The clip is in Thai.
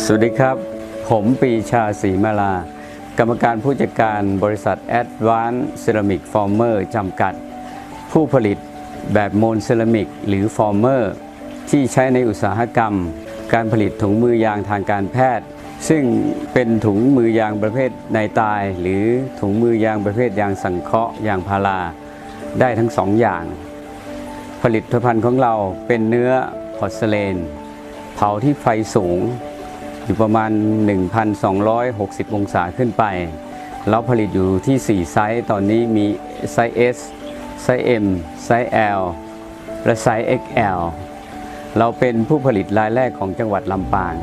สวัสดีครับ ผมปีชาศรีมาลา กรรมการผู้จัดการบริษัท Advanced Ceramic Former จำกัด ผู้ผลิตแบบโมนเซรามิกหรือฟอร์เมอร์ที่ใช้ในอุตสาหกรรม การผลิตถุงมือยางทางการแพทย์ ซึ่งเป็นถุงมือยางประเภทในตาย หรือถุงมือยางประเภทยางสังเคราะห์ยางพารา ได้ทั้งสองอย่าง ผลิตภัณฑ์ของเราเป็นเนื้อพอร์เซเลน เผาที่ไฟสูง อยู่ประมาณ 1,260 องศาขึ้นไป เราผลิตอยู่ที่ 4 ไซส์ตอนนี้มีไซส์ S ไซส์ M ไซส์ L และไซส์ XL เราเป็นผู้ผลิตรายแรกของจังหวัดลำปาง